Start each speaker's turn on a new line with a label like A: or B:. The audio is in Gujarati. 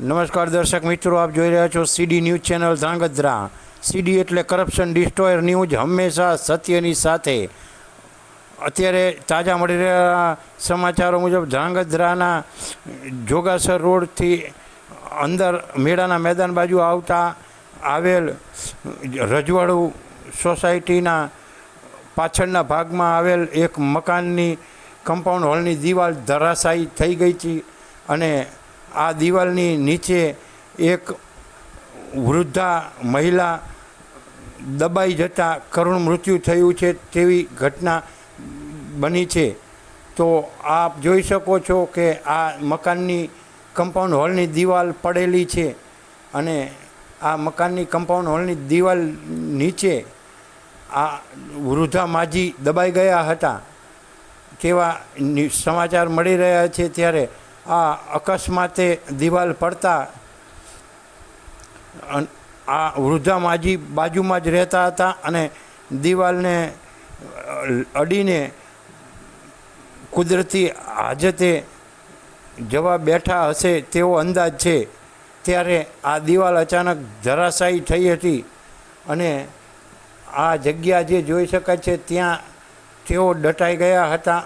A: નમસ્કાર દર્શક મિત્રો, આપ જોઈ રહ્યા છો CD news channel Dhrangadhra CD એટલે કરપ્શન ડિસ્ટ્રોયર ન્યૂઝ હંમેશા સત્યની સાથે. અત્યારે તાજા મળી રહેલા સમાચારો મુજબ ધ્રાંગધ્રાના જોગાસર રોડથી અંદર મેળાના મેદાન બાજુ આવતા આવેલ રજવાડું સોસાયટીના પાછળના ભાગમાં આવેલ એક મકાનની કમ્પાઉન્ડ હોલની દિવાલ ધરાશાયી થઈ ગઈ હતી અને આ દિવાલની નીચે એક વૃદ્ધા મહિલા દબાઈ જતાં કરુણ મૃત્યુ થયું છે તેવી ઘટના બની છે. તો આપ જોઈ શકો છો કે આ મકાનની કમ્પાઉન્ડ હોલની દિવાલ પડેલી છે અને આ મકાનની કમ્પાઉન્ડ હોલની દિવાલ નીચે આ વૃદ્ધા માજી દબાઈ ગયા હતા. તેવા સમાચાર મળી રહ્યા છે ત્યારે આ અકસ્માતે દિવાલ પડતા આ વૃદ્ધા માજી બાજુમાં જ રહેતા હતા અને દિવાલને અડીને કુદરતી હાજતે જવા બેઠા હશે તેવો અંદાજ છે. ત્યારે આ દિવાલ અચાનક ધરાશાયી થઈ હતી અને આ જગ્યા જે જોઈ શકાય છે ત્યાં તેઓ દટાઈ ગયા હતા.